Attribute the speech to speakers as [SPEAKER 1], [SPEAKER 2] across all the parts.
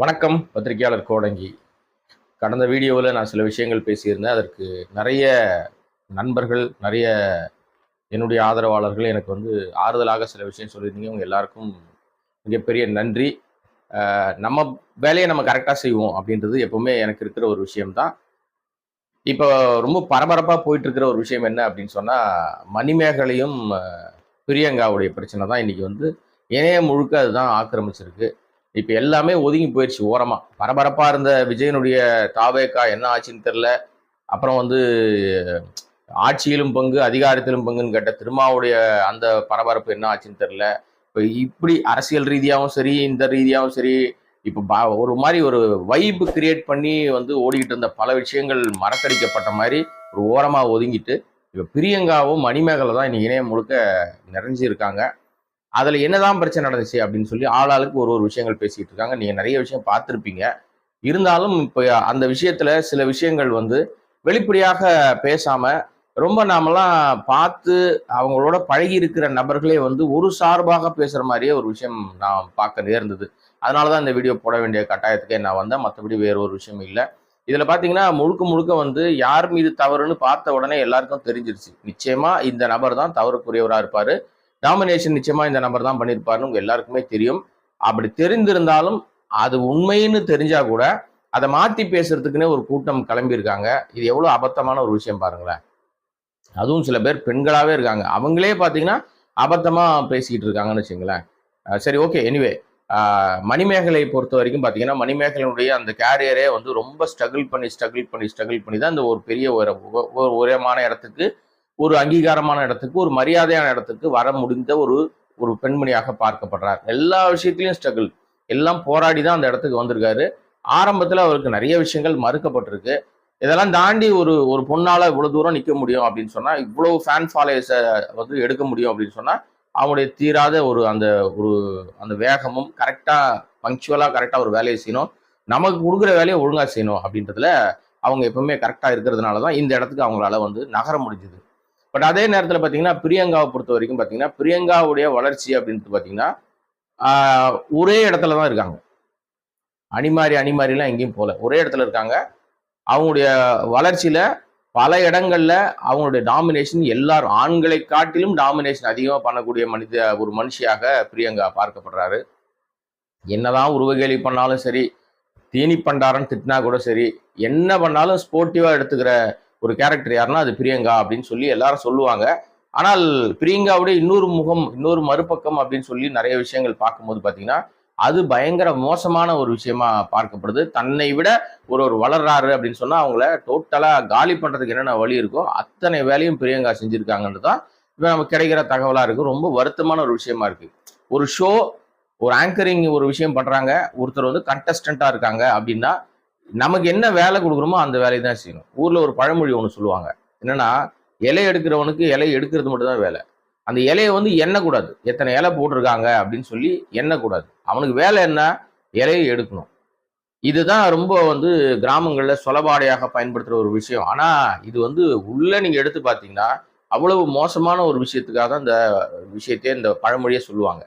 [SPEAKER 1] வணக்கம் பத்திரிகையாளர் கோடங்கி. கடந்த வீடியோவில் நான் சில விஷயங்கள் பேசியிருந்தேன். அதற்கு நிறைய நண்பர்கள் நிறைய என்னுடைய ஆதரவாளர்கள் எனக்கு வந்து ஆறுதலாக சில விஷயம் சொல்லியிருந்தீங்க. உங்கள் எல்லாருக்கும் மிகப்பெரிய நன்றி. நம்ம வேலையை நம்ம கரெக்டாக செய்வோம் அப்படின்றது எப்போவுமே எனக்கு இருக்கிற ஒரு விஷயம்தான். இப்போ ரொம்ப பரபரப்பாக போயிட்டுருக்கிற ஒரு விஷயம் என்ன அப்படின்னு சொன்னால் மணிமேகலையும் பிரியங்காவுடைய பிரச்சனை தான் இன்றைக்கி வந்து இணையம் முழுக்க அதுதான் ஆக்கிரமிச்சிருக்கு. இப்போ எல்லாமே ஒதுங்கி போயிடுச்சு ஓரமாக பரபரப்பாக இருந்த விஜயனுடைய தாவேக்கா என்ன ஆச்சுன்னு தெரில அப்புறம் வந்து ஆட்சியிலும் பங்கு அதிகாரத்திலும் பங்குன்னு கேட்ட திருமாவுடைய அந்த பரபரப்பு என்ன ஆச்சுன்னு தெரில இப்போ இப்படி அரசியல் ரீதியாகவும் சரி இந்த ரீதியாகவும் சரி இப்போ பா ஒரு மாதிரி ஒரு வைப்பு கிரியேட் பண்ணி வந்து ஓடிக்கிட்டு இருந்த பல விஷயங்கள் மறக்கடிக்கப்பட்ட மாதிரி ஒரு ஓரமாக ஒதுங்கிட்டு இப்போ பிரியங்காவும் மணிமேகலை தான் இன்னைக்கு இணையம் முழுக்க நிறைஞ்சிருக்காங்க. அதில் என்னதான் பிரச்சனை நடந்துச்சு அப்படின்னு சொல்லி ஆளாளுக்கு ஒரு ஒரு விஷயங்கள் பேசிகிட்டு இருக்காங்க. நீங்கள் நிறைய விஷயம் பார்த்துருப்பீங்க. இருந்தாலும் இப்போ அந்த விஷயத்துல சில விஷயங்கள் வந்து வெளிப்படையாக பேசாம ரொம்ப நாமெல்லாம் பார்த்து அவங்களோட பழகி இருக்கிற நபர்களே வந்து ஒரு சார்பாக பேசுகிற மாதிரியே ஒரு விஷயம் நான் பார்க்க நேர்ந்தது. அதனால தான் இந்த வீடியோ போட வேண்டிய கட்டாயத்துக்கே நான் வந்தேன். மற்றபடி வேற ஒரு விஷயம் இல்லை. இதில் பார்த்தீங்கன்னா முழுக்க முழுக்க வந்து யார் மீது தவறுன்னு பார்த்த உடனே எல்லாருக்கும் தெரிஞ்சிருச்சு. நிச்சயமாக இந்த நபர் தான் தவறுக்குரியவராக இருப்பார். டாமினேஷன் நிச்சயமா இந்த நம்பர் தான் பண்ணியிருப்பாருன்னு உங்க எல்லாருக்குமே தெரியும். அப்படி தெரிந்திருந்தாலும் அது உண்மைன்னு தெரிஞ்சா கூட அதை மாத்தி பேசுறதுக்குன்னே ஒரு கூட்டம் கிளம்பியிருக்காங்க. இது எவ்வளவு அபத்தமான ஒரு விஷயம் பாருங்களேன். அதுவும் சில பேர் பெண்களாவே இருக்காங்க. அவங்களே பாத்தீங்கன்னா அபத்தமா பேசிக்கிட்டு இருக்காங்கன்னு வச்சுங்களேன். சரி ஓகே எனிவே மணிமேகலை பொறுத்த வரைக்கும் பார்த்தீங்கன்னா மணிமேகலையுடைய அந்த கேரியரே வந்து ரொம்ப ஸ்ட்ரகிள் பண்ணி ஸ்ட்ரகிள் பண்ணி ஸ்ட்ரகிள் பண்ணி தான் இந்த ஒரு பெரிய ஒரு ஒரு உயரமான இடத்துக்கு ஒரு அங்கீகாரமான இடத்துக்கு ஒரு மரியாதையான இடத்துக்கு வர முடிந்த ஒரு ஒரு பெண்மணியாக பார்க்கப்படுறார். எல்லா விஷயத்திலையும் ஸ்ட்ரகிள் எல்லாம் போராடி தான் அந்த இடத்துக்கு வந்திருக்காரு. ஆரம்பத்தில் அவருக்கு நிறைய விஷயங்கள் மறுக்கப்பட்டிருக்கு. இதெல்லாம் தாண்டி ஒரு ஒரு பொண்ணால் இவ்வளோ தூரம் நிற்க முடியும் அப்படின்னு சொன்னால் இவ்வளோ ஃபேன் ஃபாலோயர்ஸை வந்து எடுக்க முடியும் அப்படின்னு சொன்னால் அவங்களுடைய தீராத ஒரு அந்த ஒரு அந்த வேகமும் கரெக்டாக பங்க்சுவலாக கரெக்டாக ஒரு வேலையை செய்யணும். நமக்கு கொடுக்குற வேலையை ஒழுங்காக செய்யணும் அப்படின்றதுல அவங்க எப்பவுமே கரெக்டாக இருக்கிறதுனால தான் இந்த இடத்துக்கு அவங்களால வந்து நகர முடிஞ்சுது. பட் அதே நேரத்தில் பார்த்தீங்கன்னா பிரியங்காவை பொறுத்த வரைக்கும் பார்த்தீங்கன்னா பிரியங்காவுடைய வளர்ச்சி அப்படின்ட்டு பார்த்தீங்கன்னா ஒரே இடத்துல தான் இருக்காங்க. அணிமாரி அணிமாரிலாம் எங்கேயும் போகல ஒரே இடத்துல இருக்காங்க. அவங்களுடைய வளர்ச்சியில் பல இடங்களில் அவங்களுடைய டாமினேஷன் எல்லாரும் ஆண்களை காட்டிலும் டாமினேஷன் அதிகமாக பண்ணக்கூடிய மனித ஒரு மனுஷியாக பிரியங்கா பார்க்கப்படுறாரு. என்னதான் உருவகேலி பண்ணாலும் சரி தீனி பண்டாரன் திட்டினா கூட சரி என்ன பண்ணாலும் ஸ்போர்ட்டிவாக எடுத்துக்கிற ஒரு கேரக்டர் யாருன்னா அது பிரியங்கா அப்படின்னு சொல்லி எல்லாரும் சொல்லுவாங்க. ஆனால் பிரியங்காவுடைய இன்னொரு முகம் இன்னொரு மறுபக்கம் அப்படின்னு சொல்லி நிறைய விஷயங்கள் பார்க்கும்போது பார்த்தீங்கன்னா அது பயங்கர மோசமான ஒரு விஷயமா பார்க்கப்படுது. தன்னை விட ஒரு ஒரு வளர்றாரு அப்படின்னு சொன்னா அவங்கள டோட்டலா காலி பண்றதுக்கு என்னென்ன வழி இருக்கோ அத்தனை வேலையும் பிரியங்கா செஞ்சிருக்காங்கன்னு தான் இப்போ நமக்கு கிடைக்கிற தகவலா இருக்கு. ரொம்ப வருத்தமான ஒரு விஷயமா இருக்கு. ஒரு ஷோ ஒரு ஆங்கரிங் ஒரு விஷயம் பண்றாங்க. ஒருத்தர் வந்து கண்டஸ்டண்டா இருக்காங்க அப்படின்னா நமக்கு என்ன வேலை கொடுக்குறோமோ அந்த வேலையை தான் செய்யணும். ஊரில் ஒரு பழமொழி ஒன்று சொல்லுவாங்க. என்னென்னா இலை எடுக்கிறவனுக்கு இலை எடுக்கிறது மட்டும்தான் வேலை. அந்த இலையை வந்து எண்ணக்கூடாது. எத்தனை இலை போட்டிருக்காங்க அப்படின்னு சொல்லி எண்ணக்கூடாது. அவனுக்கு வேலை என்ன? இலையை எடுக்கணும். இதுதான் ரொம்ப வந்து கிராமங்களில் சொலபாடையாக பயன்படுத்துகிற ஒரு விஷயம். ஆனால் இது வந்து உள்ளே நீங்கள் எடுத்து பார்த்தீங்கன்னா அவ்வளவு மோசமான ஒரு விஷயத்துக்காக தான் இந்த விஷயத்தையே இந்த பழமொழியை சொல்லுவாங்க.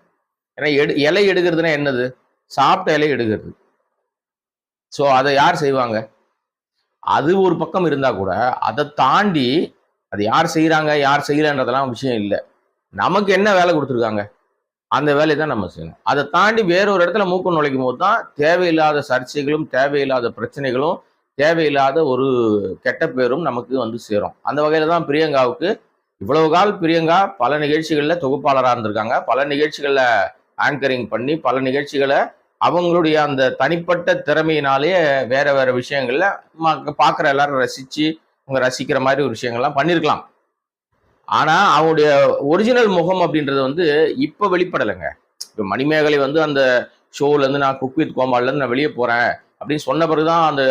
[SPEAKER 1] ஏன்னா எடு இலை எடுக்கிறதுனா என்னது? சாப்பிட்ட இலை எடுக்கிறது. ஸோ அதை யார் செய்வாங்க? அது ஒரு பக்கம் இருந்தால் கூட அதை தாண்டி அது யார் செய்கிறாங்க யார் செய்யலன்றதெல்லாம் விஷயம் இல்லை. நமக்கு என்ன வேலை கொடுத்துருக்காங்க? அந்த வேலையை தான் நம்ம செய்யணும். அதை தாண்டி வேற ஒரு இடத்துல மூக்கம் நுழைக்கும் போது தான் தேவையில்லாத சர்ச்சைகளும் தேவையில்லாத பிரச்சனைகளும் தேவையில்லாத ஒரு கெட்ட பேரும் நமக்கு வந்து சேரும். அந்த வகையில் தான் பிரியங்காவுக்கு இவ்வளவு கால் பிரியங்கா பல நிகழ்ச்சிகளில் தொகுப்பாளராக இருந்திருக்காங்க. பல நிகழ்ச்சிகளில் ஆங்கரிங் பண்ணி பல நிகழ்ச்சிகளை அவங்களுடைய அந்த தனிப்பட்ட திறமையினாலேயே வேற வேற விஷயங்கள்ல ம- பார்க்குற எல்லாரும் ரசிச்சு அவங்க ரசிக்கிற மாதிரி ஒரு விஷயங்கள்லாம் பண்ணியிருக்கலாம் ஆனால் அவங்களுடைய ஒரிஜினல் முகம் அப்படின்றது வந்து இப்போ வெளிப்படலைங்க. இப்போ மணிமேகலை வந்து அந்த ஷோலேருந்து நான் குக் வித் கோமாலேருந்து நான் வெளியே போகிறேன் அப்படின்னு சொன்ன பிறகு தான் அந்த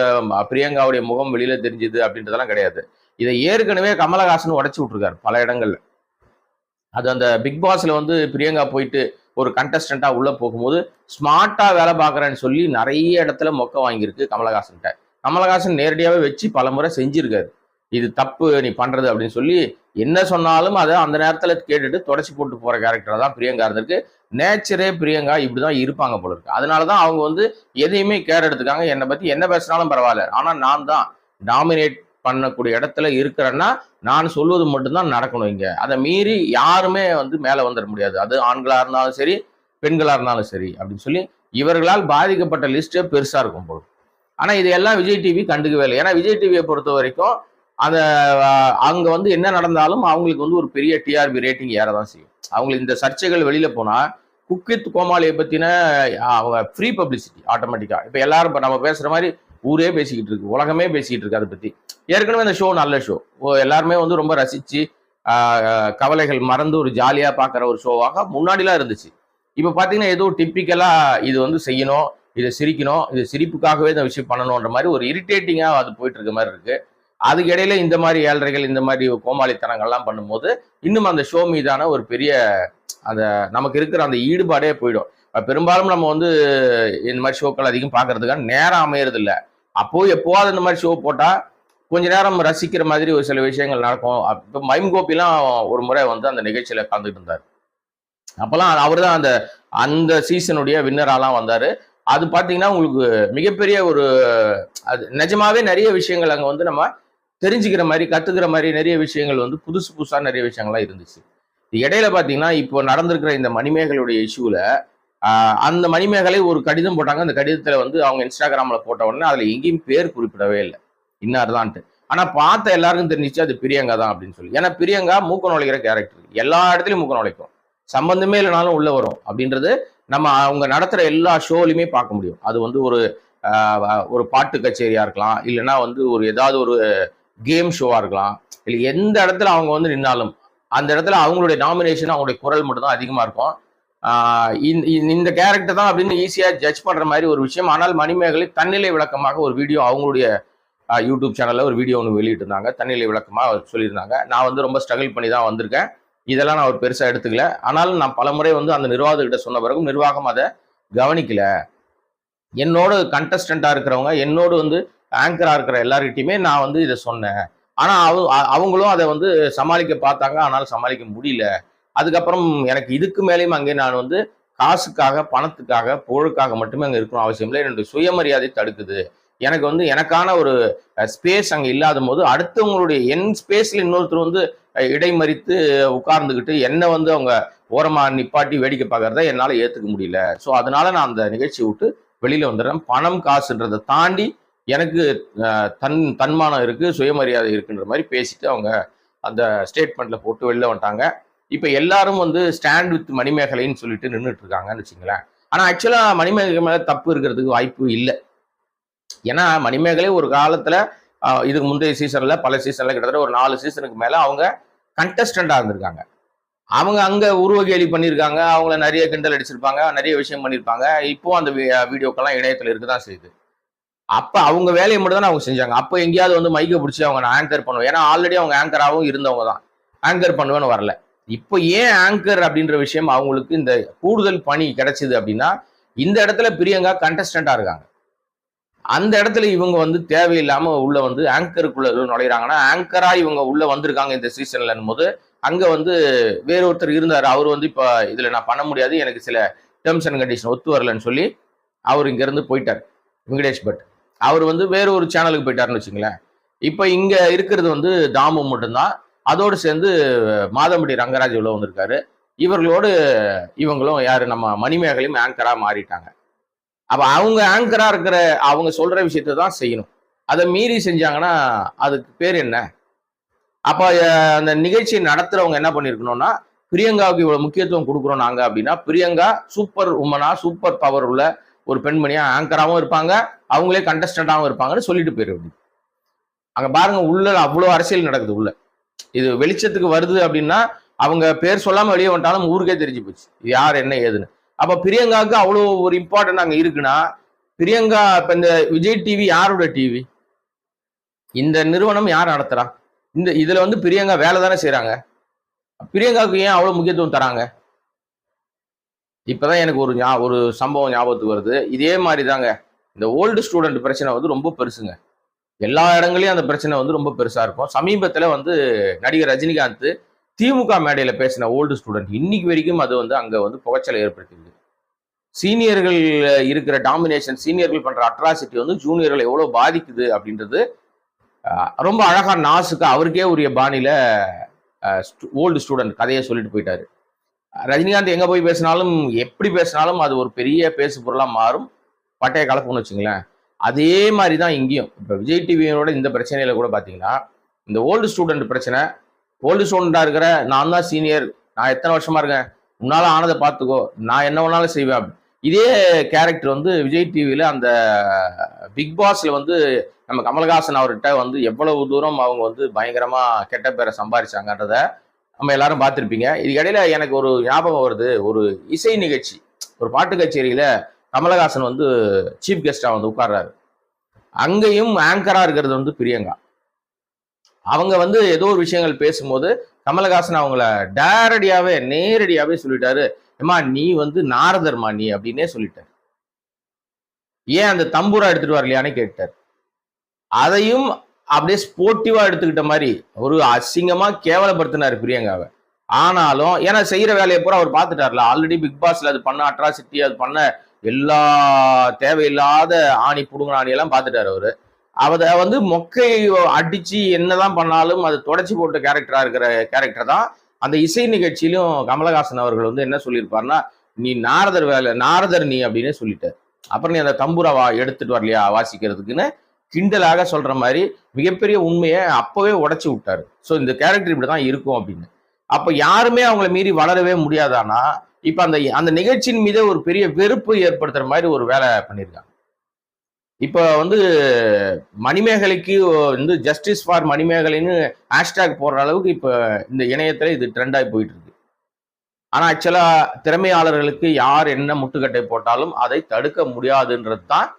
[SPEAKER 1] பிரியங்காவுடைய முகம் வெளியில் தெரிஞ்சுது அப்படின்றதெல்லாம் கிடையாது. இதை ஏற்கனவே கமலஹாசன் உடச்சி விட்ருக்காரு பல இடங்கள்ல. அது அந்த பிக் பாஸ்ல வந்து பிரியங்கா போயிட்டு ஒரு கண்டஸ்டண்ட்டாக உள்ளே போகும்போது ஸ்மார்ட்டாக வேலை பார்க்குறேன்னு சொல்லி நிறைய இடத்துல மொக்க வாங்கியிருக்கு கமலஹாசன்கிட்ட. கமலஹாசன் நேரடியாகவே வச்சு பல முறை செஞ்சுருக்காரு. இது தப்பு நீ பண்ணுறது அப்படின்னு சொல்லி என்ன சொன்னாலும் அதை அந்த நேரத்தில் கேட்டுட்டு தொடச்சி போட்டு போகிற கேரக்டர் தான் பிரியங்கா இருந்திருக்கு. நேச்சரே பிரியங்கா இப்படிதான் இருப்பாங்க போல இருக்கு. அதனாலதான் அவங்க வந்து எதையுமே கேர் எடுத்துக்காங்க. என்னை பற்றி என்ன பேசினாலும் பரவாயில்ல. ஆனால் நான் தான். டாமினேட் பண்ணக்கூடிய இடத்துல இருக்கிறேன்னா நான் சொல்வது மட்டும்தான் நடக்கணும் இங்க. அதை மீறி யாருமே வந்து மேலே வந்துட முடியாது. அது ஆண்களாக இருந்தாலும் சரி பெண்களாக இருந்தாலும் சரி அப்படின்னு சொல்லி இவர்களால் பாதிக்கப்பட்ட லிஸ்ட்டே பெருசாக இருக்கும் போல. ஆனா இதையெல்லாம் விஜய் டிவி கண்டுக்கவே இல்லை. ஏன்னா விஜய் டிவியை பொறுத்த வரைக்கும் அந்த அங்கே வந்து என்ன நடந்தாலும் அவங்களுக்கு வந்து ஒரு பெரிய டிஆர்பி ரேட்டிங் ஏற தான் செய்யும். அவங்களுக்கு இந்த சர்ச்சைகள் வெளியில் போனால் குக்கித் கோமாளியை பற்றின அவங்க ஃப்ரீ பப்ளிசிட்டி ஆட்டோமேட்டிக்காக இப்போ எல்லாரும் இப்போ நம்ம பேசுகிற மாதிரி ஊரே பேசிக்கிட்டு இருக்கு உலகமே பேசிக்கிட்டு இருக்கு அதை பத்தி. ஏற்கனவே அந்த ஷோ நல்ல ஷோ எல்லாருமே வந்து ரொம்ப ரசிச்சு கவலைகள் மறந்து ஒரு ஜாலியா பார்க்குற ஒரு ஷோவாக முன்னாடிலாம் இருந்துச்சு. இப்போ பார்த்தீங்கன்னா ஏதோ டிப்பிக்கலா இது வந்து செய்யணும் இதை சிரிக்கணும் இது சிரிப்புக்காகவே இந்த விஷயம் பண்ணணுன்ற மாதிரி ஒரு இரிட்டேட்டிங்காக அது போயிட்டு இருக்க மாதிரி இருக்கு. அதுக்கு இடையில இந்த மாதிரி ஏழ்றைகள் இந்த மாதிரி கோமாளித்தனங்கள்லாம் பண்ணும்போது இன்னும் அந்த ஷோ மீதான ஒரு பெரிய அந்த நமக்கு இருக்கிற அந்த ஈடுபாடே போயிடும். பெரும்பாலும் நம்ம வந்து இந்த மாதிரி ஷோக்கள் அதிகம் பார்க்கறதுக்கான நேரம் அமையறதில்லை. அப்போ எப்போவாது இந்த மாதிரி ஷோ போட்டால் கொஞ்ச நேரம் ரசிக்கிற மாதிரி ஒரு சில விஷயங்கள் நடக்கும். இப்போ மைம் கோபிலாம் ஒரு முறை வந்து அந்த நிகழ்ச்சியில் கலந்துட்டு இருந்தார். அப்போல்லாம் அவர் தான் அந்த அந்த சீசனுடைய வின்னராலாம் வந்தார். அது பார்த்தீங்கன்னா உங்களுக்கு மிகப்பெரிய ஒரு அது நிஜமாவே நிறைய விஷயங்கள் அங்கே வந்து நம்ம தெரிஞ்சுக்கிற மாதிரி கற்றுக்கிற மாதிரி நிறைய விஷயங்கள் வந்து புதுசு புதுசாக நிறைய விஷயங்கள்லாம் இருந்துச்சு. இடையில பார்த்தீங்கன்னா இப்போ நடந்திருக்கிற இந்த மணிமேகலுடைய இஷ்யூவில் அந்த மணிமேகலை ஒரு கடிதம் போட்டாங்க. அந்த கடிதத்தில் வந்து அவங்க இன்ஸ்டாகிராமில் போட்ட உடனே அதில் எங்கேயும் பேர் குறிப்பிடவே இல்லை. இன்னார் தான்ட்டு ஆனால் பார்த்த எல்லாருக்கும் தெரிஞ்சிச்சு அது பிரியங்கா தான் அப்படின்னு சொல்லி. ஏன்னா பிரியங்கா மூக்க நுழைக்கிற கேரக்டர் எல்லா இடத்துலையும் மூக்க நுழைக்கும். சம்பந்தமே இல்லைனாலும் உள்ளே வரும். அப்படின்றது நம்ம அவங்க நடத்துகிற எல்லா ஷோலையுமே பார்க்க முடியும். அது வந்து ஒரு ஒரு பாட்டு கச்சேரியாக இருக்கலாம். இல்லைன்னா வந்து ஒரு ஏதாவது ஒரு கேம் ஷோவாக இருக்கலாம். இல்லை எந்த இடத்துல அவங்க வந்து நின்னாலும் அந்த இடத்துல அவங்களுடைய நாமினேஷன் அவங்களுடைய குரல் மட்டும்தான் அதிகமாக இருக்கும். இந்த- இந்த கேரக்டர் தான் அப்படின்னு ஈஸியாக ஜட்ஜ் பண்ணுற மாதிரி ஒரு விஷயம். ஆனால் மணிமேகலை தன்னிலை விளக்கமாக ஒரு வீடியோ அவங்களுடைய யூடியூப் சேனலில் ஒரு வீடியோ ஒன்று வெளியிட்டிருந்தாங்க. தன்னிலை விளக்கமாக சொல்லியிருந்தாங்க. நான் வந்து ரொம்ப ஸ்ட்ரகிள் பண்ணி தான் வந்திருக்கேன். இதெல்லாம் நான் ஒரு பெருசாக எடுத்துக்கல. ஆனாலும் நான் பலமுறை வந்து அந்த நிர்வாகத்திட்ட சொன்ன பிறகும் நிர்வாகம் அதை கவனிக்கல. என்னோட கண்டஸ்டண்ட்டாக இருக்கிறவங்க என்னோடு வந்து ஆங்கராக இருக்கிற எல்லார்கிட்டையுமே நான் வந்து இதை சொன்னேன். ஆனால் அவ அவங்களும் அதை வந்து சமாளிக்க பார்த்தாங்க. ஆனால் சமாளிக்க முடியல. அதுக்கப்புறம் எனக்கு இதுக்கு மேலேயும் அங்கே நான் வந்து காசுக்காக பணத்துக்காக புகழுக்காக மட்டுமே அங்கே இருக்கணும் அவசியம் இல்லை. என்னுடைய சுயமரியாதை தடுக்குது. எனக்கு வந்து எனக்கான ஒரு ஸ்பேஸ் அங்கே இல்லாத போது அடுத்தவங்களுடைய என் ஸ்பேஸில் இன்னொருத்தர் வந்து இடைமறித்து உட்கார்ந்துக்கிட்டு என்னை வந்து அவங்க ஓரமாக நிப்பாட்டி வேடிக்கை பார்க்கறத என்னால் ஏற்றுக்க முடியல. ஸோ அதனால நான் அந்த நிகழ்ச்சியை விட்டு வெளியில் வந்துடுறேன். பணம் காசுன்றதை தாண்டி எனக்கு தன் தன்மானம் இருக்குது சுயமரியாதை இருக்குன்ற மாதிரி பேசிட்டு அவங்க அந்த ஸ்டேட்மெண்ட்டில் போட்டு வெளில வந்துட்டாங்க. இப்போ எல்லாரும் வந்து ஸ்டாண்ட் வித் மணிமேகலைன்னு சொல்லிட்டு நின்றுட்டு இருக்காங்கன்னு வச்சுங்களேன் ஆனால் ஆக்சுவலாக மணிமேகலை மேலே தப்பு இருக்கிறதுக்கு வாய்ப்பு இல்லை. ஏன்னா மணிமேகலை ஒரு காலத்தில் இதுக்கு முந்தைய சீசனில் பல சீசனில் கிட்டத்தட்ட ஒரு நாலு சீசனுக்கு மேலே அவங்க கண்டஸ்டண்டாக இருந்திருக்காங்க. அவங்க அங்கே உருவகேலி பண்ணியிருக்காங்க அவங்கள நிறைய கிண்டல் அடிச்சிருப்பாங்க நிறைய விஷயம் பண்ணியிருப்பாங்க இப்போ அந்த வீ- வீடியோக்கெல்லாம் இருக்க தான் செய்யுது. அப்போ அவங்க வேலையை மட்டும் தான் அவங்க செஞ்சாங்க. அப்போ எங்கேயாவது வந்து மைக்கை பிடிச்சி அவங்க நான் ஆங்கர் பண்ணுவேன். ஏன்னா ஆல்ரெடி அவங்க ஆங்கராகவும் இருந்தவங்க தான். ஆங்கர் பண்ணுவேன்னு வரல. இப்போ ஏன் ஆங்கர் அப்படின்ற விஷயம் அவங்களுக்கு இந்த கூடுதல் பணி கிடைச்சிது அப்படின்னா இந்த இடத்துல பிரியங்கா கண்டஸ்டண்டா இருக்காங்க. அந்த இடத்துல இவங்க வந்து தேவையில்லாம உள்ள வந்து ஆங்கருக்குள்ள நுழையிறாங்கன்னா ஆங்கரா இவங்க உள்ள வந்திருக்காங்க இந்த சீசன்ல போது அங்க வந்து வேற ஒருத்தர் இருந்தார். அவர் வந்து இப்போ இதுல நான் பண்ண முடியாது எனக்கு சில டேர்ம்ஸ் அண்ட் கண்டிஷன் ஒத்து வரலன்னு சொல்லி அவர் இங்கேருந்து போயிட்டார். வெங்கடேஷ் பட். அவர் வந்து வேற ஒரு சேனலுக்கு போயிட்டாருன்னு வச்சுங்களேன் இப்போ இங்கே இருக்கிறது வந்து தாமு மட்டும்தான். அதோடு சேர்ந்து மாதம்படி ரங்கராஜ் உள்ள வந்திருக்காரு. இவர்களோடு இவங்களும் யாரு நம்ம மணிமேகலையும் ஆங்கரா மாறிட்டாங்க. அப்ப அவங்க ஆங்கரா இருக்கிற அவங்க சொல்ற விஷயத்தை தான் செய்யணும். அதை மீறி செஞ்சாங்கன்னா அதுக்கு பேர் என்ன? அப்ப அந்த நிகழ்ச்சியை நடத்துறவங்க என்ன பண்ணிருக்கணும்னா பிரியங்காவுக்கு இவ்வளவு முக்கியத்துவம் கொடுக்குறோம் நாங்க அப்படின்னா பிரியங்கா சூப்பர் உமனா சூப்பர் பவர் உள்ள ஒரு பெண்மணியா ஆங்கராவும் இருப்பாங்க. அவங்களே கண்டஸ்டண்டாவும் இருப்பாங்கன்னு சொல்லிட்டு போயிரு அங்கே அங்க பாருங்க உள்ள அவ்வளோ அரசியல் நடக்குது உள்ள. இது வெளிச்சத்துக்கு வருது அப்படின்னா அவங்க பேர் சொல்லாம வெளியே வந்துட்டாலும் ஊருக்கே தெரிஞ்சு போச்சு. இது யார் என்ன ஏதுன்னு. அப்ப பிரியங்காவுக்கு அவ்வளோ ஒரு இம்பார்ட்டன்ட் அங்க இருக்குன்னா பிரியங்கா இப்ப இந்த விஜய் டிவி யாரோட டிவி இந்த நிறுவனம் யார் நடத்துறா? இந்த இதுல வந்து பிரியங்கா வேலை தானே செய்கிறாங்க பிரியங்காவுக்கு ஏன் அவ்வளவு முக்கியத்துவம் தராங்க? இப்பதான் எனக்கு ஒரு ஞா- ஒரு சம்பவம் ஞாபகத்துக்கு வருது. இதே மாதிரி தாங்க இந்த ஓல்டு ஸ்டூடெண்ட் பிரச்சனை வந்து ரொம்ப பெருசுங்க. எல்லா இடங்களையும் அந்த பிரச்சனை வந்து ரொம்ப பெருசாக இருக்கும். சமீபத்தில் வந்து நடிகர் ரஜினிகாந்த் திமுக மேடையில் பேசின ஓல்டு ஸ்டூடெண்ட் இன்னைக்கு வரைக்கும் அது வந்து அங்கே வந்து புகைச்சலை ஏற்படுத்தியது சீனியர்கள் இருக்கிற டாமினேஷன் சீனியர்கள் பண்ணுற அட்ராசிட்டி வந்து ஜூனியர்களை எவ்வளோ பாதிக்குது அப்படின்றது ரொம்ப அழகாக நாசுக்கு அவருக்கே உரிய பாணியில் ஓல்டு ஸ்டூடெண்ட் கதையை சொல்லிட்டு போயிட்டாரு. ரஜினிகாந்த் எங்கே போய் பேசினாலும் எப்படி பேசினாலும் அது ஒரு பெரிய பேசு பொருளாக மாறும். பட்டைய கலப்புன்னு வச்சுங்களேன். அதே மாதிரி தான் இங்கேயும். இப்போ விஜய் டிவியோட இந்த பிரச்சனையில கூட பார்த்தீங்கன்னா இந்த ஓல்டு ஸ்டூடெண்ட் பிரச்சனை ஓல்டு ஸ்டூடெண்டாக இருக்கிற நான் தான் சீனியர் நான் எத்தனை வருஷமா இருக்கேன் உன்னால் ஆனதை பார்த்துக்கோ நான் என்ன வேணாலும் செய்வேன் இதே கேரக்டர் வந்து விஜய் டிவியில் அந்த பிக் பாஸில் வந்து நம்ம கமல்ஹாசன் அவர்கிட்ட வந்து எவ்வளவு தூரம் அவங்க வந்து பயங்கரமாக கெட்ட பேரை சம்பாரிச்சாங்கன்றத நம்ம எல்லாரும் பார்த்துருப்பீங்க. இது எனக்கு ஒரு ஞாபகம் வருது. ஒரு இசை நிகழ்ச்சி ஒரு பாட்டு கச்சேரியில் கமலஹாசன் வந்து சீஃப் கெஸ்டாக வந்து உட்கார்றாரு. அங்கேயும் ஆங்கரா இருக்கிறது வந்து பிரியங்கா. அவங்க வந்து ஏதோ ஒரு விஷயங்கள் பேசும்போது கமலஹாசன் அவங்கள டேரடியாகவே நேரடியாகவே சொல்லிட்டாரு. ஏமா நீ வந்து நாரதர்மா நீ அப்படின்னே சொல்லிட்டார். ஏன் அந்த தம்பூரா எடுத்துட்டு வரலையான்னு கேட்டார். அதையும் அப்படியே ஸ்போர்ட்டிவா எடுத்துக்கிட்ட மாதிரி ஒரு அசிங்கமா கேவலப்படுத்தினார் பிரியங்காவை. ஆனாலும் ஏன்னா செய்யற வேலையை பூரா அவர் பார்த்துட்டார்ல. ஆல்ரெடி பிக் பாஸ்ல அது பண்ண அட்ராசிட்டி அது பண்ண எல்லா தேவையில்லாத ஆணி புடுங்க ஆணியெல்லாம் பார்த்துட்டாரு அவரு. அதை வந்து மொக்கை அடிச்சு என்னதான் பண்ணாலும் அது தொடச்சி போட்ட கேரக்டரா இருக்கிற கேரக்டர் தான். அந்த இசை நிகழ்ச்சியிலும் கமலஹாசன் அவர்கள் வந்து என்ன சொல்லியிருப்பாருன்னா நீ நாரதர் வேலை நாரதர் நீ அப்படின்னு சொல்லிட்டார். அப்புறம் நீ அந்த தம்புரா வா எடுத்துட்டு வரலையா வாசிக்கிறதுக்குன்னு கிண்டலாக சொல்ற மாதிரி மிகப்பெரிய உண்மையை அப்பவே உடச்சி விட்டாரு. ஸோ இந்த கேரக்டர் இப்படி தான் இருக்கும் அப்படின்னு. அப்போ யாருமே அவங்கள மீறி வளரவே முடியாதானா? இப்ப அந்த அந்த நிகழ்ச்சியின் மீதே ஒரு பெரிய வெறுப்பு ஏற்படுத்துற மாதிரி ஒரு வேலை பண்ணியிருக்காங்க இப்ப வந்து மணிமேகலைக்கு வந்து ஜஸ்டிஸ் ஃபார் மணிமேகலைன்னு ஹேஷ்டேக் போடுற அளவுக்கு இப்ப இந்த இணையத்துல இது ட்ரெண்டாகி போயிட்டு இருக்கு. ஆனா ஆக்சுவலா திறமையாளர்களுக்கு யார் என்ன முட்டுக்கட்டை போட்டாலும் அதை தடுக்க முடியாதுன்றது தான்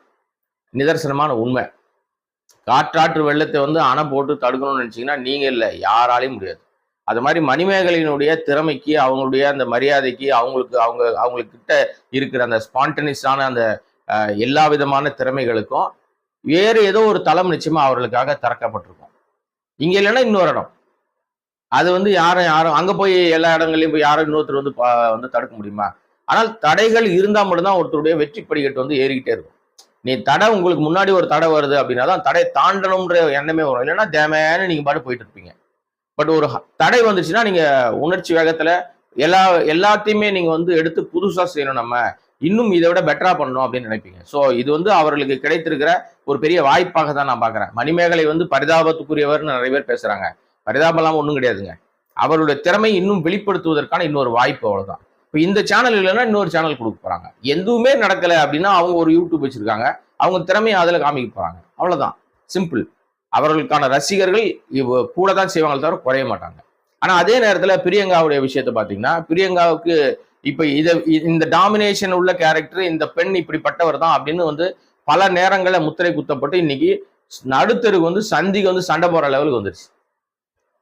[SPEAKER 1] நிதர்சனமான உண்மை. காற்றாற்று வெள்ளத்தை வந்து அணை போட்டு தடுக்கணும்னு நினச்சிங்கன்னா நீங்கள் இல்லை யாராலையும் முடியாது. அது மாதிரி மணிமேகலையினுடைய திறமைக்கு அவங்களுடைய அந்த மரியாதைக்கு அவங்களுக்கு அவங்க அவங்களுக்கு கிட்ட இருக்கிற அந்த ஸ்பான்டனிஸான அந்த எல்லா விதமான திறமைகளுக்கும் வேறு ஏதோ ஒரு தளம் நிச்சயமா அவர்களுக்காக திறக்கப்பட்டிருக்கும். இங்க இல்லைன்னா இன்னொரு இடம். அது வந்து யாரும் யாரும் அங்க போய் எல்லா இடங்களையும் போய் யாரும் இன்னொருத்தர் வந்து பா- வந்து தடுக்க முடியுமா? ஆனால் தடைகள் இருந்தால் மட்டும்தான் ஒருத்தருடைய வெற்றி படிக்கட்டு வந்து ஏறிக்கிட்டே இருக்கும். நீ தடை உங்களுக்கு முன்னாடி ஒரு தடை வருது அப்படின்னா தான் தடை தாண்டணுன்ற எண்ணமே வரும். இல்லைன்னா தேமையான நீங்கள் பாட்டு போயிட்டு இருப்பீங்க. பட் ஒரு தடை வந்துச்சுன்னா நீங்க உணர்ச்சி வேகத்துல எல்லா எல்லாத்தையுமே நீங்க வந்து எடுத்து புதுசா செய்யணும் நம்ம. இன்னும் இதை விட பெட்டரா பண்ணணும் அப்படின்னு நினைப்பீங்க. ஸோ இது வந்து அவர்களுக்கு கிடைத்திருக்கிற ஒரு பெரிய வாய்ப்பாக தான் நான் பாக்குறேன் மணிமேகலை வந்து பரிதாபத்துக்குரியவர்னு நிறைய பேர் பேசுறாங்க. பரிதாபம்லாம் ஒன்றும் கிடையாதுங்க. அவருடைய திறமை இன்னும் வெளிப்படுத்துவதற்கான இன்னொரு வாய்ப்பு அவ்வளவுதான். இப்போ இந்த சேனல் இல்லைன்னா இன்னொரு சேனல் கொடுக்க போறாங்க. எதுவுமே நடக்கல அப்படின்னா அவங்க ஒரு யூடியூப் வச்சிருக்காங்க. அவங்க திறமையை அதில் காமிக்க போறாங்க. அவ்வளவுதான். சிம்பிள் அவர்களுக்கான ரசிகர்கள் கூட தான் செய்வாங்களே தவிர குறைய மாட்டாங்க. ஆனால் அதே நேரத்தில் பிரியங்காவுடைய விஷயத்த பார்த்தீங்கன்னா பிரியங்காவுக்கு இப்போ இதை இந்த டாமினேஷன் உள்ள கேரக்டர் இந்த பெண் இப்படிப்பட்டவர் தான் அப்படின்னு வந்து பல நேரங்களில் முத்திரை குத்தப்பட்டு இன்னைக்கு நடுத்தருக்கு வந்து சந்திக்கு வந்து சண்டை போகிற லெவலுக்கு வந்துருச்சு.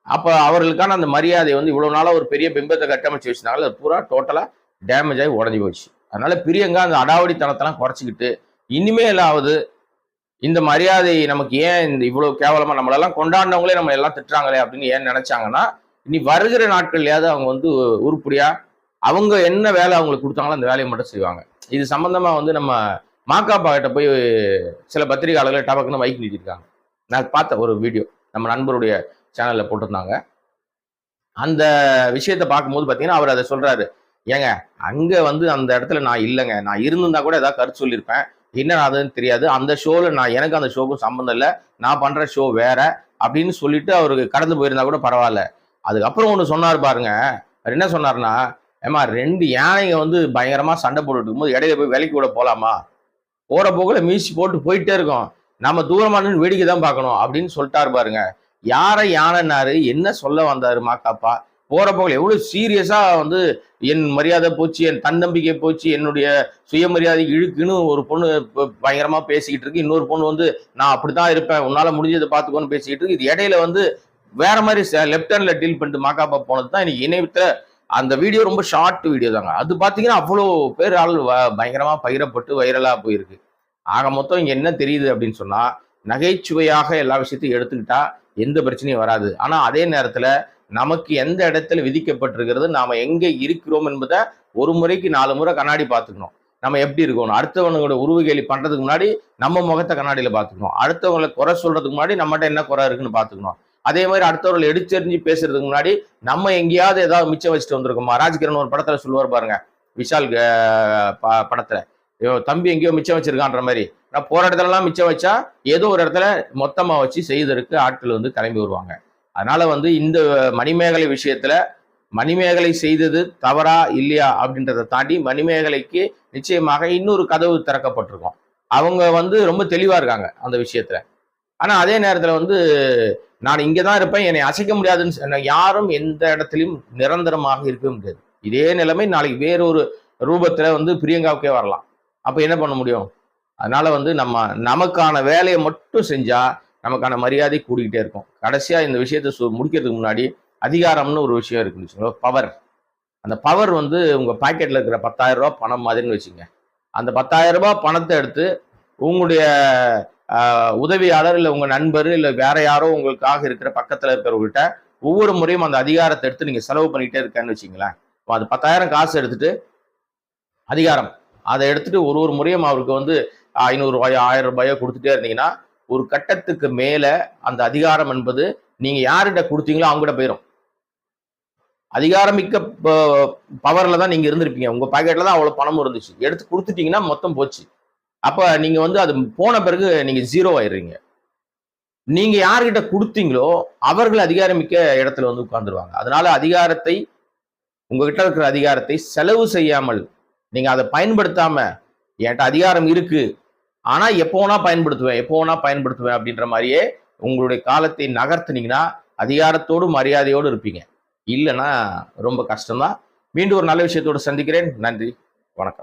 [SPEAKER 1] அப்போ அவர்களுக்கான அந்த மரியாதை வந்து இவ்வளோ நாளாக ஒரு பெரிய பிம்பத்தை கட்டமைச்சு வச்சுனால அது பூரா டோட்டலாக டேமேஜ் ஆகி உடஞ்சி போச்சு. அதனால பிரியங்கா அந்த அடாவடித்தனத்தெல்லாம் குறைச்சிக்கிட்டு இனிமேலாவது இந்த மரியாதை நமக்கு ஏன் இந்த இவ்வளவு கேவலமா நம்மளெல்லாம் கொண்டாடினவங்களே நம்ம எல்லாம் திட்டுறாங்களே அப்படின்னு ஏன் நினைச்சாங்கன்னா இனி வருகிற நாட்கள்லயாவது அவங்க வந்து உருப்படியா அவங்க என்ன வேலை அவங்களுக்கு கொடுத்தாங்களோ அந்த வேலையை மட்டும் செய்வாங்க. இது சம்பந்தமா வந்து நம்ம மாக்காப்பா கிட்ட போய் சில பத்திரிகையாளர்கள் டபக்குன்னு மைக் நீட்டிருக்காங்க. நான் பார்த்த ஒரு வீடியோ நம்ம நண்பருடைய சேனல்ல போட்டிருந்தாங்க. அந்த விஷயத்தை பார்க்கும்போது பார்த்தீங்கன்னா அவர் அதை சொல்றாரு. ஏங்க அங்க வந்து அந்த இடத்துல நான் இல்லைங்க. நான் இருந்திருந்தா கூட ஏதாவது கருத்து சொல்லியிருப்பேன். என்ன அதுன்னு தெரியாது. அந்த ஷோவில் நான் எனக்கு அந்த ஷோக்கும் சம்மந்தம் இல்லை. நான் பண்ணுற ஷோ வேற அப்படின்னு சொல்லிட்டு அவருக்கு கடந்து போயிருந்தா கூட பரவாயில்ல. அதுக்கப்புறம் ஒன்று சொன்னார் பாருங்க. அவர் என்ன சொன்னார்னா ஏமா ரெண்டு யானைங்க வந்து பயங்கரமாக சண்டை போட்டுட்டு இருக்கும்போது இடையில போய் விலைக்கு கூட போகலாமா போகிற போக்கில் மீசி போட்டு போயிட்டே இருக்கோம். நம்ம தூரமாக வேடிக்கை தான் பார்க்கணும். அப்படின்னு சொல்லிட்டாரு பாருங்க. யாரை யானைன்னாரு? என்ன சொல்ல வந்தாரு மாக்காப்பா போற போக்குல எவ்வளவு சீரியஸா வந்து என் மரியாதை போச்சு என் தன்னம்பிக்கை போச்சு என்னுடைய சுயமரியாதை இழுக்குன்னு ஒரு பொண்ணு ப- பயங்கரமா பேசிக்கிட்டு இருக்கு. இன்னொரு பொண்ணு வந்து நான் அப்படித்தான் இருப்பேன். உன்னால முடிஞ்சதை பார்த்துக்கோன்னு பேசிக்கிட்டு இருக்கு. இது இடையில வந்து வேற மாதிரி லெஃப்ட் ஹேண்ட்ல டீல் பண்ணிட்டு மாக்காப்பா போனது தான் எனக்கு இணையத்துல அந்த வீடியோ ரொம்ப ஷார்ட் வீடியோ தாங்க. அது பாத்தீங்கன்னா அவ்வளோ பேர் ஆள் பயங்கரமாக பயங்கரமா பகிரப்பட்டு வைரலா போயிருக்கு. ஆக மொத்தம் இங்க என்ன தெரியுது அப்படின்னு சொன்னா நகைச்சுவையாக எல்லா விஷயத்தையும் எடுத்துக்கிட்டா எந்த பிரச்சனையும் வராது. ஆனா அதே நேரத்துல நமக்கு எந்த இடத்துல விதிக்கப்பட்டிருக்கிறது நாம எங்க இருக்கிறோம் என்பதை ஒரு முறைக்கு நாலு முறை கண்ணாடி பார்த்துக்கணும். நம்ம எப்படி இருக்கணும்? அடுத்தவனோட உருவகேலி பண்றதுக்கு முன்னாடி நம்ம முகத்தை கண்ணாடியில பார்த்துக்கணும். அடுத்தவங்களை குறை சொல்றதுக்கு முன்னாடி நம்மகிட்ட என்ன குறை இருக்குன்னு பார்த்துக்கணும். அதே மாதிரி அடுத்தவர்கள் எடுத்தெறிஞ்சு பேசுறதுக்கு முன்னாடி நம்ம எங்கேயாவது ஏதாவது மிச்சம் வச்சுட்டு வந்திருக்கோமா? ராஜ்கிரண் ஒரு படத்துல சொல்லுவார் பாருங்க விஷால் ப- படத்துல. ஐயோ, தம்பி எங்கேயோ மிச்சம் வச்சிருக்கான்ற மாதிரி. நான் போற இடத்துலலாம் மிச்சம் வச்சா ஏதோ ஒரு இடத்துல மொத்தமாக வச்சு செய்ததற்கு ஆட்கள் வந்து கிளம்பி வருவாங்க. அதனால வந்து இந்த மணிமேகலை விஷயத்துல மணிமேகலை செய்தது தவறா இல்லையா அப்படின்றத தாண்டி மணிமேகலைக்கு நிச்சயமாக இன்னொரு கதவு திறக்கப்பட்டிருக்கும். அவங்க வந்து ரொம்ப தெளிவா இருக்காங்க அந்த விஷயத்துல. ஆனா அதே நேரத்துல வந்து நான் இங்கே தான் இருப்பேன் என்னை அசைக்க முடியாதுன்னு யாரும் எந்த இடத்துலையும் நிரந்தரமாக இருக்கவே முடியாது. இதே நிலைமை நாளைக்கு வேறொரு ரூபத்துல வந்து பிரியங்காவுக்கே வரலாம். அப்ப என்ன பண்ண முடியும்? அதனால வந்து நம்ம நமக்கான வேலையை மட்டும் செஞ்சா நமக்கான மரியாதை கூடிக்கிட்டே இருக்கும். கடைசியாக இந்த விஷயத்தை சு- முடிக்கிறதுக்கு முன்னாடி அதிகாரம்னு ஒரு விஷயம் இருக்குன்னு பவர் அந்த பவர் வந்து உங்கள் பாக்கெட்டில் இருக்கிற பத்தாயிரம் ரூபா பணம் மாதிரின்னு வச்சுங்க அந்த பத்தாயிரம் ரூபா பணத்தை எடுத்து உங்களுடைய உதவியாளர் இல்லை உங்கள் நண்பர் இல்லை வேற யாரோ உங்களுக்காக இருக்கிற பக்கத்தில் இருக்கிறவங்ககிட்ட ஒவ்வொரு முறையும் அந்த அதிகாரத்தை எடுத்து நீங்கள் செலவு பண்ணிக்கிட்டே இருக்கேன்னு வச்சுங்களேன் இப்போ அது பத்தாயிரம் காசு எடுத்துட்டு அதிகாரம். அதை எடுத்துட்டு ஒரு ஒரு முறையும் அவருக்கு வந்து ஐநூறுரூவாயோ ஆயிரம் ரூபாயோ கொடுத்துட்டே இருந்தீங்கன்னா ஒரு கட்டத்துக்கு மேல அந்த அதிகாரம் என்பது நீங்க யார்கிட்ட கொடுத்தீங்களோ அவங்ககிட்ட போயிடும் அதிகாரமிக்க பவர்ல தான் நீங்க இருந்திருப்பீங்க. உங்க பாக்கெட்ல தான் அவ்வளவு பணமும் இருந்துச்சு. எடுத்து கொடுத்துட்டீங்கன்னா மொத்தம் போச்சு. அப்ப நீங்க வந்து அது போன பிறகு நீங்க ஜீரோ ஆயிடுறீங்க. நீங்க யார்கிட்ட கொடுத்தீங்களோ அவர்கள் அதிகாரமிக்க இடத்துல வந்து உட்கார்ந்துருவாங்க. அதனால அதிகாரத்தை உங்ககிட்ட இருக்கிற அதிகாரத்தை செலவு செய்யாமல் நீங்க அதை பயன்படுத்தாம என்கிட்ட அதிகாரம் இருக்கு. ஆனா எப்போ வேணா பயன்படுத்துவேன் எப்போ வேணா பயன்படுத்துவேன் அப்படின்ற மாதிரியே உங்களுடைய காலத்தை நகர்த்துனீங்கன்னா அதிகாரத்தோடு மரியாதையோடு இருப்பீங்க. இல்லைன்னா ரொம்ப கஷ்டம்தான். மீண்டும் ஒரு நல்ல விஷயத்தோடு சந்திக்கிறேன். நன்றி. வணக்கம்.